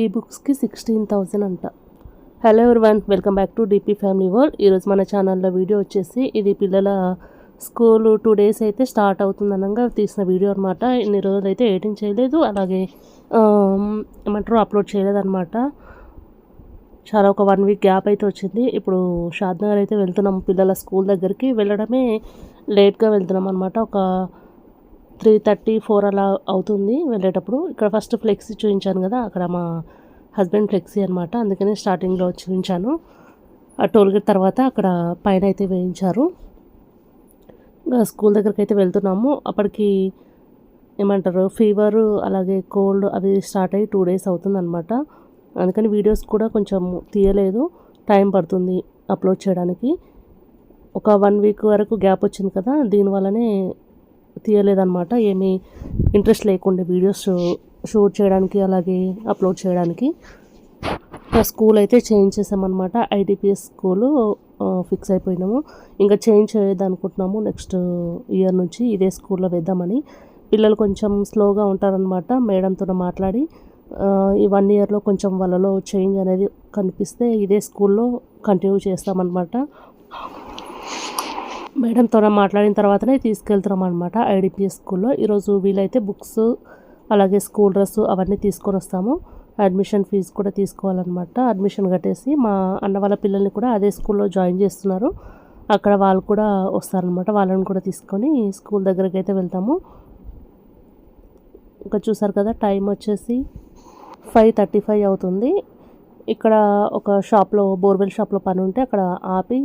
ఈ బుక్స్కి sixteen thousand అంట. Hello one welcome back to DP family world ఈరోజు మన ఛానల్లో వీడియో వచ్చేసి ఇది పిల్లల స్కూల్ టూ డేస్ అయితే స్టార్ట్ అవుతుంది అనగా తీసిన వీడియో అనమాట ఇన్ని రోజులు అయితే ఎడిటింగ్ చేయలేదు అలాగే ఏమంటారు అప్లోడ్ చేయలేదన్నమాట. చాలా ఒక వన్ వీక్ గ్యాప్ అయితే వచ్చింది. ఇప్పుడు షాద్నగర్ అయితే వెళ్తున్నాం పిల్లల స్కూల్ దగ్గరికి. వెళ్ళడమే లేట్గా వెళ్తున్నాం అనమాట ఒక త్రీ థర్టీ ఫోర్ అలా అవుతుంది వెళ్ళేటప్పుడు. ఇక్కడ ఫస్ట్ ఫ్లెక్సీ చూపించాను కదా అక్కడ మా హస్బెండ్ ఫ్లెక్సీ అనమాట అందుకనే స్టార్టింగ్లో చూపించాను ఆ టోల్గేట్ తర్వాత అక్కడ పైన అయితే వేయించారు. ఇంకా స్కూల్ దగ్గరికి అయితే వెళ్తున్నాము. అప్పటికి ఏమంటారు ఫీవర్ అలాగే కోల్డ్ అవి స్టార్ట్ అయ్యి టూ డేస్ అవుతుందన్నమాట. అందుకని వీడియోస్ కూడా కొంచెం తీయలేదు. టైం పడుతుంది అప్లోడ్ చేయడానికి. ఒక వన్ వీక్ వరకు గ్యాప్ వచ్చింది కదా దీనివల్లనే తీయలేదన్నమాట. ఏమీ ఇంట్రెస్ట్ లేకుండే వీడియోస్ షూట్ చేయడానికి అలాగే అప్లోడ్ చేయడానికి. ఆ స్కూల్ అయితే చేంజ్ చేసామన్నమాట. ఐడిపిఎస్ స్కూలు ఫిక్స్ అయిపోయినాము. ఇంకా చేంజ్ చేయదనుకుంటున్నాము నెక్స్ట్ ఇయర్ నుంచి ఇదే స్కూల్లో వేద్దామని. పిల్లలు కొంచెం స్లోగా ఉంటారనమాట మేడంతో మాట్లాడి. ఈ వన్ ఇయర్లో కొంచెం వాళ్ళలో చేంజ్ అనేది కనిపిస్తే ఇదే స్కూల్లో కంటిన్యూ చేస్తామన్నమాట. మేడంతో మాట్లాడిన తర్వాతనే తీసుకెళ్తున్నాం అనమాట ఐడిపిఎస్ స్కూల్లో. ఈరోజు వీలైతే బుక్స్ అలాగే స్కూల్ డ్రెస్ అవన్నీ తీసుకొని వస్తాము. అడ్మిషన్ ఫీజు కూడా తీసుకోవాలన్నమాట. అడ్మిషన్ కట్టేసి మా అన్న వాళ్ళ పిల్లల్ని కూడా అదే స్కూల్లో జాయిన్ చేస్తున్నారు. అక్కడ వాళ్ళు కూడా వస్తారనమాట వాళ్ళని కూడా తీసుకొని స్కూల్ దగ్గరికి అయితే వెళ్తాము. ఇంకా చూసారు కదా టైం వచ్చేసి ఫైవ్ థర్టీ ఫైవ్ అవుతుంది. ఇక్కడ ఒక షాప్లో బోర్వెల్ షాప్లో పని ఉంటే అక్కడ ఆపి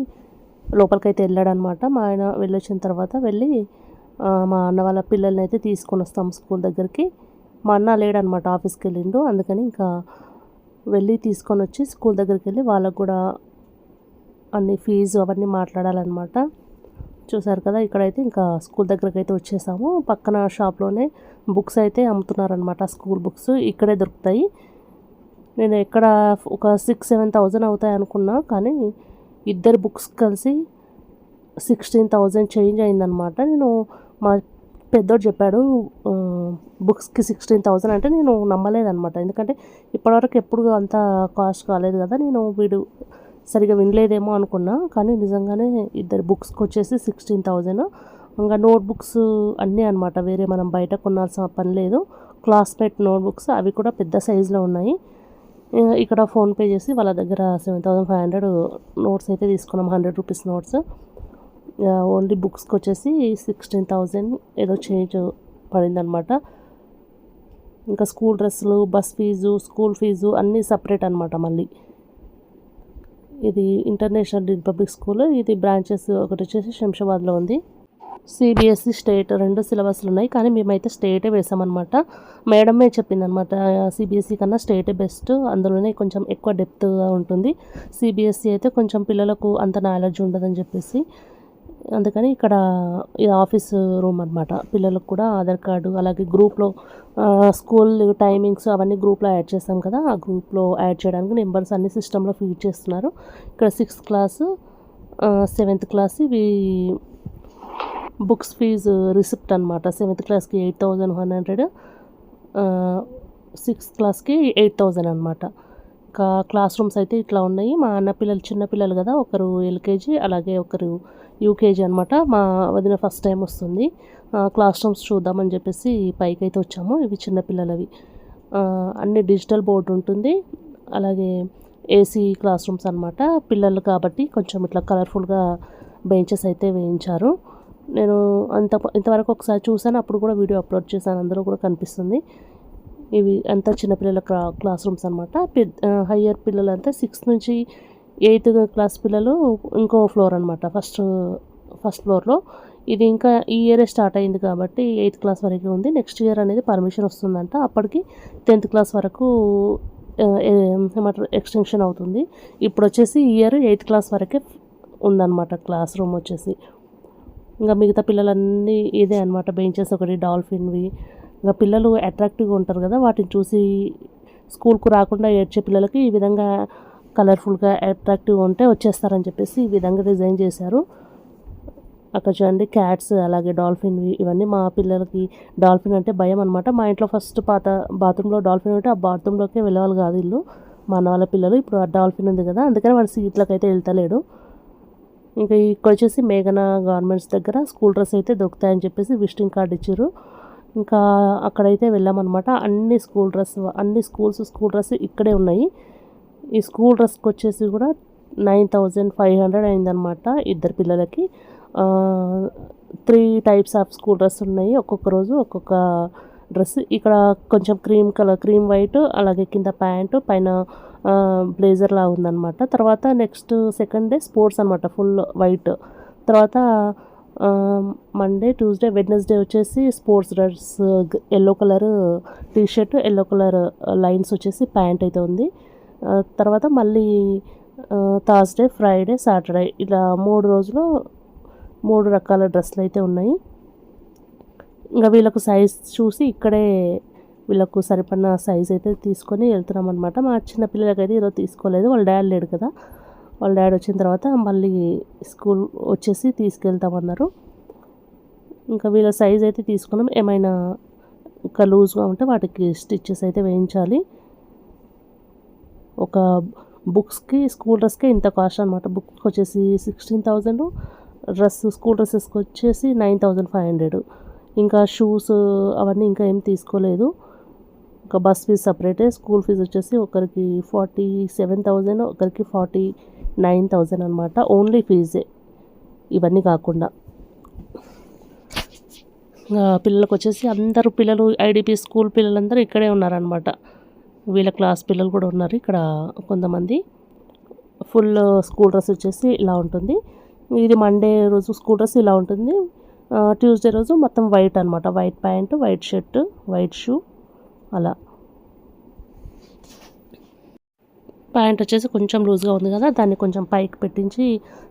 లోపలికైతే వెళ్ళాడనమాట. మా ఆయన వెళ్ళొచ్చిన తర్వాత వెళ్ళి మా అన్న వాళ్ళ పిల్లల్ని అయితే తీసుకొని వస్తాం స్కూల్ దగ్గరికి. మా అన్న లేడనమాట ఆఫీస్కి వెళ్ళిండు. అందుకని ఇంకా వెళ్ళి తీసుకొని వచ్చి స్కూల్ దగ్గరికి వెళ్ళి వాళ్ళకు కూడా అన్ని ఫీజు అవన్నీ మాట్లాడాలన్నమాట చూసారు కదా ఇక్కడైతే ఇంకా స్కూల్ దగ్గరకు అయితే వచ్చేసాము. పక్కన షాప్లోనే బుక్స్ అయితే అమ్ముతున్నారనమాట స్కూల్ బుక్స్ ఇక్కడే దొరుకుతాయి. నేను ఎక్కడ ఒక సిక్స్ సెవెన్ థౌజండ్ అవుతాయి అనుకున్నా కానీ ఇద్దరు బుక్స్ కలిసి సిక్స్టీన్ థౌజండ్ చేంజ్ అయిందనమాట నేను మా పెద్దోడు చెప్పాడు బుక్స్కి సిక్స్టీన్ థౌజండ్ అంటే నేను నమ్మలేదన్నమాట. ఎందుకంటే ఇప్పటివరకు ఎప్పుడు అంత కాస్ట్ కాలేదు కదా నేను వీడు సరిగా వినలేదేమో అనుకున్నా. కానీ నిజంగానే ఇద్దరు బుక్స్కి వచ్చేసి సిక్స్టీన్ థౌజండ్. ఇంకా నోట్ బుక్స్ అన్నీ అనమాట వేరే మనం బయట కొనాల్సిన పని లేదు. క్లాస్మేట్ నోట్ బుక్స్ అవి కూడా పెద్ద సైజులో ఉన్నాయి. ఇక్కడ ఫోన్పే చేసి వాళ్ళ దగ్గర seven thousand five hundred notes అయితే తీసుకున్నాం. హండ్రెడ్ రూపీస్ నోట్స్ ఓన్లీ బుక్స్కి వచ్చేసి సిక్స్టీన్ థౌజండ్ ఏదో చేంజ్ పడిందనమాట ఇంకా స్కూల్ డ్రెస్సులు బస్ ఫీజు స్కూల్ ఫీజు అన్నీ సపరేట్ అనమాట మళ్ళీ. ఇది ఇంటర్నేషనల్ డీన్ పబ్లిక్ స్కూల్ ఇది బ్రాంచెస్ ఒకటి వచ్చేసి శంషాబాద్లో ఉంది. సిబిఎస్ఈ స్టేట్ రెండు సిలబస్లు ఉన్నాయి కానీ మేమైతే స్టేటే వేసామన్నమాట. మేడమే చెప్పిందనమాట సిబిఎస్ఈ కన్నా స్టేటే బెస్ట్ అందులోనే కొంచెం ఎక్కువ డెప్త్గా ఉంటుంది. సిబిఎస్ఈ అయితే కొంచెం పిల్లలకు అంత నాలెడ్జ్ ఉండదని చెప్పేసి అందుకని ఇక్కడ ఇది ఆఫీస్ రూమ్ అనమాట పిల్లలకు కూడా ఆధార్ కార్డు అలాగే గ్రూప్లో స్కూల్ టైమింగ్స్ అవన్నీ గ్రూప్లో యాడ్ చేస్తాం కదా ఆ గ్రూప్లో యాడ్ చేయడానికి నెంబర్స్ అన్ని సిస్టంలో ఫీడ్ చేస్తున్నారు. ఇక్కడ సిక్స్త్ క్లాసు సెవెంత్ క్లాస్ ఇవి బుక్స్ ఫీజు రిసిప్ట్ అనమాట సెవెంత్ క్లాస్కి eight thousand one hundred sixth క్లాస్కి ఎయిట్ థౌజండ్ అనమాట ఇంకా క్లాస్ రూమ్స్ అయితే ఇట్లా ఉన్నాయి. మా అన్న పిల్లలు చిన్న పిల్లలు కదా ఒకరు ఎల్కేజీ అలాగే ఒకరు యూకేజీ అనమాట మా వదిన ఫస్ట్ టైం వస్తుంది. క్లాస్ రూమ్స్ చూద్దామని చెప్పేసి పైకి అయితే వచ్చాము. ఇవి చిన్న పిల్లలవి. అన్ని డిజిటల్ బోర్డు ఉంటుంది. అలాగే ఏసీ క్లాస్ రూమ్స్ అనమాట పిల్లలు కాబట్టి కొంచెం ఇట్లా కలర్ఫుల్గా బెంచెస్ అయితే వేయించారు. నేను అంత ఇంతవరకు ఒకసారి చూసాను అప్పుడు కూడా వీడియో అప్లోడ్ చేశాను అందులో కూడా కనిపిస్తుంది. ఇవి అంతా చిన్నపిల్లల క్లా క్లాస్ రూమ్స్ అనమాట పెద్ద హయ్యర్ పిల్లలు అంతా సిక్స్త్ నుంచి ఎయిత్ క్లాస్ పిల్లలు ఇంకో ఫ్లోర్ అనమాట ఫస్ట్ ఫస్ట్ ఫ్లోర్లో. ఇది ఇంకా ఈ ఇయరే స్టార్ట్ అయింది కాబట్టి ఎయిత్ క్లాస్ వరకు ఉంది. నెక్స్ట్ ఇయర్ అనేది పర్మిషన్ వస్తుందంట. అప్పటికి టెన్త్ క్లాస్ వరకు ఏమంటారు ఎక్స్టెన్షన్ అవుతుంది. ఇప్పుడు వచ్చేసి ఈ ఇయర్ ఎయిత్ క్లాస్ వరకే ఉందన్నమాట క్లాస్ రూమ్ వచ్చేసి. ఇంకా మిగతా పిల్లలన్నీ ఇదే అనమాట బెంచెస్ ఒకటి డాల్ఫిన్వి. ఇంకా పిల్లలు అట్రాక్టివ్గా ఉంటారు కదా వాటిని చూసి స్కూల్కు రాకుండా ఏడ్చే పిల్లలకి ఈ విధంగా కలర్ఫుల్గా అట్రాక్టివ్గా ఉంటే వచ్చేస్తారని చెప్పేసి ఈ విధంగా డిజైన్ చేశారు. అక్కడ చూడండి క్యాట్స్ అలాగే డాల్ఫిన్ ఇవన్నీ మా పిల్లలకి డాల్ఫిన్ అంటే భయం అనమాట మా ఇంట్లో ఫస్ట్ పాత బాత్రూంలో డాల్ఫిన్ ఉంటే ఆ బాత్రూంలోకే వెళ్ళేవాళ్ళు కాదు ఇల్లు. మా అన్న వాళ్ళ పిల్లలు ఇప్పుడు ఆ డాల్ఫిన్ ఉంది కదా అందుకని వాడు సీట్లోకి అయితే వెళ్తలేడు. ఇంకా ఇక్కడ వచ్చేసి మేఘన గార్మెంట్స్ దగ్గర స్కూల్ డ్రెస్ అయితే దొరుకుతాయని చెప్పేసి విజిటింగ్ కార్డ్ ఇచ్చారు. ఇంకా అక్కడైతే వెళ్ళామన్నమాట. అన్ని స్కూల్ డ్రెస్ అన్ని స్కూల్స్ స్కూల్ డ్రెస్ ఇక్కడే ఉన్నాయి. ఈ స్కూల్ డ్రెస్కి వచ్చేసి కూడా నైన్ థౌజండ్ ఫైవ్ హండ్రెడ్ అయిందనమాట ఇద్దరు పిల్లలకి. Three types of school dress ఉన్నాయి. ఒక్కొక్క రోజు ఒక్కొక్క డ్రెస్. ఇక్కడ కొంచెం క్రీమ్ కలర్ క్రీమ్ వైట్ అలాగే కింద ప్యాంటు పైన బ్లేజర్ లాగా ఉందన్నమాట. తర్వాత నెక్స్ట్ సెకండ్ డే స్పోర్ట్స్ అనమాట ఫుల్ వైట్. తర్వాత మండే ట్యూస్డే వెడ్నెస్డే వచ్చేసి sports dress yellow colour T shirt yellow colour lines వచ్చేసి ప్యాంట్ అయితే ఉంది. తర్వాత మళ్ళీ థర్స్డే ఫ్రైడే సాటర్డే ఇలా మూడు రోజులు మూడు రకాల డ్రెస్సులు అయితే ఉన్నాయి. ఇంకా వీళ్ళకు సైజ్ చూసి ఇక్కడే వీళ్ళకు సరిపడిన సైజ్ అయితే తీసుకొని వెళ్తున్నాం అనమాట మా చిన్న పిల్లలకైతే ఈరోజు తీసుకోలేదు. వాళ్ళ డాడ్ లేడు కదా. వాళ్ళ డాడీ వచ్చిన తర్వాత మళ్ళీ స్కూల్ వచ్చేసి తీసుకెళ్తామన్నారు. ఇంకా వీళ్ళ సైజ్ అయితే తీసుకున్నాం. ఏమైనా ఇంకా లూజ్గా ఉంటే వాటికి స్టిచ్చెస్ అయితే వేయించాలి. ఒక బుక్స్కి స్కూల్ డ్రెస్కే ఇంత కాస్ట్ అనమాట బుక్ వచ్చేసి సిక్స్టీన్ థౌజండ్ డ్రెస్ స్కూల్ డ్రెస్సెస్కి వచ్చేసి నైన్ థౌజండ్ ఫైవ్ హండ్రెడ్ ఇంకా షూస్ అవన్నీ ఇంకా ఏం తీసుకోలేదు. ఇంకా బస్ ఫీజు సపరేటే స్కూల్ ఫీజు వచ్చేసి ఒకరికి ఫార్టీ సెవెన్ థౌజండ్ ఒకరికి ఫార్టీ నైన్ థౌజండ్ అనమాట ఓన్లీ ఫీజే ఇవన్నీ కాకుండా. పిల్లలకు వచ్చేసి అందరూ పిల్లలు ఐడిపి స్కూల్ పిల్లలందరూ ఇక్కడే ఉన్నారనమాట వీళ్ళ క్లాస్ పిల్లలు కూడా ఉన్నారు ఇక్కడ కొంతమంది. ఫుల్ స్కూల్ డ్రెస్ వచ్చేసి ఇలా ఉంటుంది. ఇది మండే రోజు స్కూల్ డ్రెస్ ఇలా ఉంటుంది. ట్యూస్డే రోజు మొత్తం వైట్ అనమాట white pant white shirt white shoe అలా. ప్యాంట్ వచ్చేసి కొంచెం లూజ్గా ఉంది కదా దాన్ని కొంచెం పైకి పెట్టించి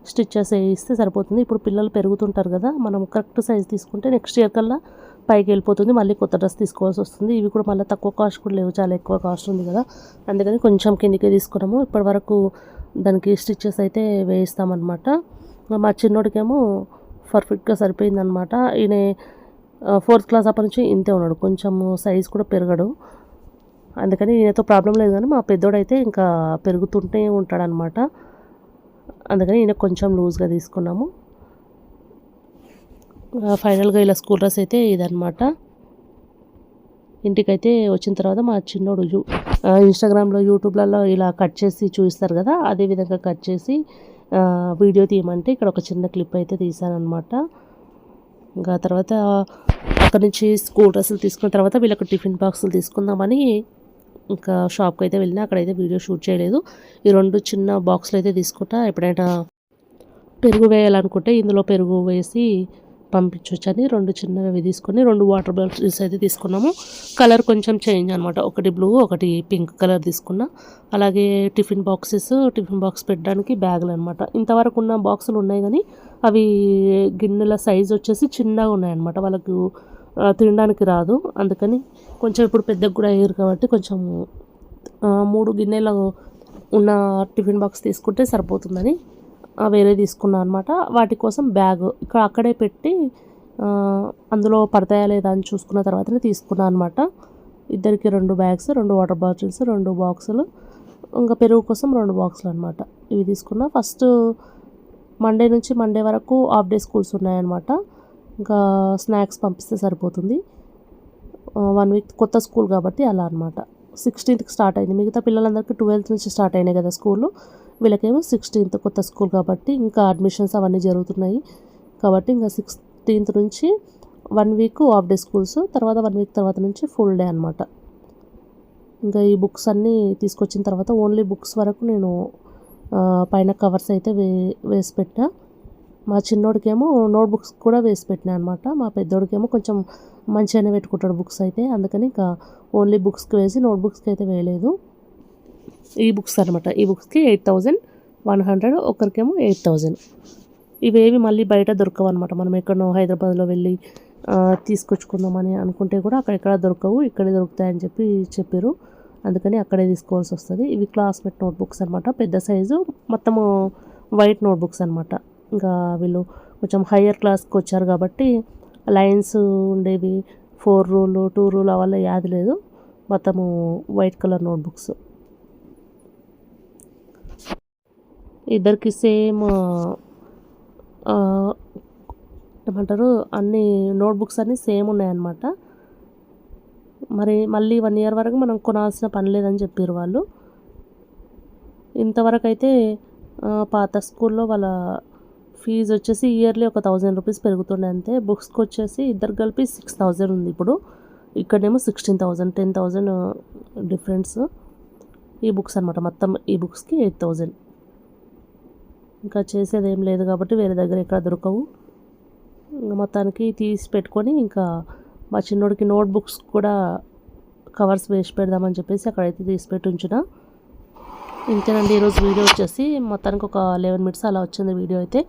స్టిచ్చెస్ వేయిస్తే సరిపోతుంది. ఇప్పుడు పిల్లలు పెరుగుతుంటారు కదా మనం కరెక్ట్ సైజ్ తీసుకుంటే నెక్స్ట్ ఇయర్ కల్లా పైకి వెళ్ళిపోతుంది. మళ్ళీ కొత్త డ్రెస్ తీసుకోవాల్సి వస్తుంది. ఇవి కూడా మళ్ళీ తక్కువ కాస్ట్ కూడా లేవు చాలా ఎక్కువ కాస్ట్ ఉంది కదా. అందుకని కొంచెం కిందికే తీసుకున్నాము. ఇప్పటి వరకు దానికి స్టిచ్చెస్ అయితే వేయిస్తామన్నమాట. మా చిన్నోడికేమో పర్ఫెక్ట్గా సరిపోయిందనమాట ఈయన ఫోర్త్ క్లాస్ అప్పటి నుంచి ఇంతే ఉన్నాడు. కొంచెం సైజ్ కూడా పెరగడు. అందుకని ఈయనతో ప్రాబ్లం లేదు కానీ మా పెద్దోడైతే ఇంకా పెరుగుతుంటే ఉంటాడనమాట అందుకని ఈయన కొంచెం లూజ్గా తీసుకున్నాము. ఫైనల్గా ఇలా స్కూల్ డ్రెస్ అయితే ఇదనమాట ఇంటికైతే వచ్చిన తర్వాత మా చిన్నోడు యూ ఇన్స్టాగ్రామ్లో యూట్యూబ్లలో ఇలా కట్ చేసి చూపిస్తారు కదా అదే విధంగా కట్ చేసి వీడియో తీయమంటే ఇక్కడ ఒక చిన్న క్లిప్ అయితే తీసానమాట ఇంకా తర్వాత అక్కడ నుంచి స్కూల్ డ్రెస్సులు తీసుకున్న తర్వాత వీళ్ళకి టిఫిన్ బాక్సులు తీసుకుందామని ఇంకా షాప్కి అయితే వెళ్ళినా అక్కడైతే వీడియో షూట్ చేయలేదు. ఈ రెండు చిన్న బాక్సులు అయితే తీసుకుంటా ఎప్పుడైనా పెరుగు వేయాలనుకుంటే ఇందులో పెరుగు వేసి పంపించవచ్చని రెండు చిన్నవి తీసుకొని రెండు వాటర్ బాటిల్స్ అయితే తీసుకున్నాము. కలర్ కొంచెం చేంజ్ అనమాట ఒకటి బ్లూ ఒకటి పింక్ కలర్ తీసుకున్నా. అలాగే టిఫిన్ బాక్సెస్ టిఫిన్ బాక్స్ పెట్టడానికి బ్యాగులు అనమాట ఇంతవరకు ఉన్న బాక్సులు ఉన్నాయి కానీ అవి గిన్నెల సైజ్ వచ్చేసి చిన్నగా ఉన్నాయన్నమాట. వాళ్ళకు తినడానికి రాదు. అందుకని కొంచెం ఇప్పుడు పెద్దగా కూడా అయ్యారు కాబట్టి కొంచెం మూడు గిన్నెలు ఉన్న టిఫిన్ బాక్స్ తీసుకుంటే సరిపోతుందని వేరే తీసుకున్నాను అనమాట వాటి కోసం బ్యాగ్ ఇక్కడ అక్కడే పెట్టి అందులో పడతాయా లేదా అని చూసుకున్న తర్వాతనే తీసుకున్నాను అనమాట ఇద్దరికి రెండు బ్యాగ్స్ రెండు వాటర్ బాటిల్స్ రెండు బాక్సులు ఇంకా పెరుగు కోసం రెండు బాక్సులు అనమాట ఇవి తీసుకున్నా. ఫస్ట్ మండే నుంచి మండే వరకు హాఫ్ డే స్కూల్స్ ఉన్నాయన్నమాట. ఇంకా స్నాక్స్ పంపిస్తే సరిపోతుంది. వన్ వీక్ కొత్త స్కూల్ కాబట్టి అలా అనమాట సిక్స్టీన్త్కి స్టార్ట్ అయింది. మిగతా పిల్లలందరికీ ట్వెల్త్ నుంచి స్టార్ట్ అయినాయి కదా స్కూల్. వీళ్ళకేమో సిక్స్టీన్త్ కొత్త స్కూల్ కాబట్టి ఇంకా అడ్మిషన్స్ అవన్నీ జరుగుతున్నాయి. కాబట్టి ఇంకా సిక్స్టీన్త్ నుంచి one week half day schools తర్వాత వన్ వీక్ తర్వాత నుంచి ఫుల్ డే అనమాట ఇంకా ఈ బుక్స్ అన్నీ తీసుకొచ్చిన తర్వాత ఓన్లీ బుక్స్ వరకు నేను పైన కవర్స్ అయితే వే వేసి పెట్టా. మా చిన్నోడికేమో నోట్ బుక్స్ కూడా వేసి పెట్టినా అనమాట మా పెద్దోడికేమో కొంచెం మంచిగానే పెట్టుకుంటాడు బుక్స్ అయితే. అందుకని ఇంకా ఓన్లీ బుక్స్కి వేసి నోట్ బుక్స్కి అయితే వేయలేదు. ఈ బుక్స్ అనమాట ఈ బుక్స్కి ఎయిట్ థౌజండ్ వన్ హండ్రెడ్ ఒకరికేమో ఎయిట్ థౌజండ్ ఇవేవి మళ్ళీ బయట దొరకవు అనమాట మనం ఎక్కడో హైదరాబాద్లో వెళ్ళి తీసుకొచ్చుకుందామని అనుకుంటే కూడా అక్కడెక్కడ దొరకవు ఇక్కడే దొరుకుతాయని చెప్పి చెప్పారు అందుకని అక్కడే తీసుకోవాల్సి వస్తుంది. ఇవి క్లాస్మేట్ నోట్బుక్స్ అనమాట పెద్ద సైజు మొత్తము వైట్ నోట్బుక్స్ అనమాట ఇంకా వీళ్ళు కొంచెం హయ్యర్ క్లాస్కి వచ్చారు కాబట్టి లైన్స్ ఉండేవి ఫోర్ రూల్ టూ రూల్ అవల్ల యాది లేదు. మొత్తము వైట్ కలర్ నోట్బుక్స్. ఇద్దరికి సేమ్ ఏమంటారు అన్ని నోట్బుక్స్ అన్నీ సేమ్ ఉన్నాయన్నమాట. మరి మళ్ళీ వన్ ఇయర్ వరకు మనం కొనాల్సిన పని లేదని చెప్పారు వాళ్ళు. ఇంతవరకు అయితే పాత స్కూల్లో వాళ్ళ ఫీజు వచ్చేసి ఇయర్లీ ఒక థౌజండ్ రూపీస్ పెరుగుతుండే అంతే. బుక్స్కి వచ్చేసి ఇద్దరు కలిపి సిక్స్ థౌజండ్ ఉంది ఇప్పుడు. ఇక్కడేమో sixteen thousand ten thousand difference ఈ బుక్స్ అనమాట మొత్తం ఈ బుక్స్కి ఎయిట్ థౌజండ్. ఇంకా చేసేది ఏం లేదు కాబట్టి వేరే దగ్గర ఎక్కడ దొరకవు. ఇంకా మొత్తానికి తీసి పెట్టుకొని ఇంకా మా చిన్నోడికి నోట్ బుక్స్ కూడా కవర్స్ వేసి పెడదామని చెప్పేసి అక్కడైతే తీసి పెట్టి ఉంచిన. ఇంతేనండి ఈరోజు వీడియో వచ్చేసి మొత్తానికి ఒక లెవెన్ మినిట్స్ అలా వచ్చింది వీడియో అయితే.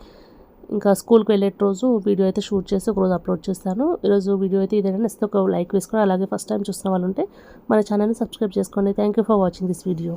ఇంకా స్కూల్కి వెళ్ళే రోజు వీడియో అయితే షూట్ చేసి ఒకరోజు అప్లోడ్ చేస్తాను. ఈరోజు వీడియో అయితే ఇదేనా నెక్స్ట్ ఒక లైక్ వేసుకొని అలాగే ఫస్ట్ టైం చూసిన వాళ్ళు ఉంటే మన ఛానల్ని సబ్స్క్రైబ్ చేసుకోండి. Thank for watching this video.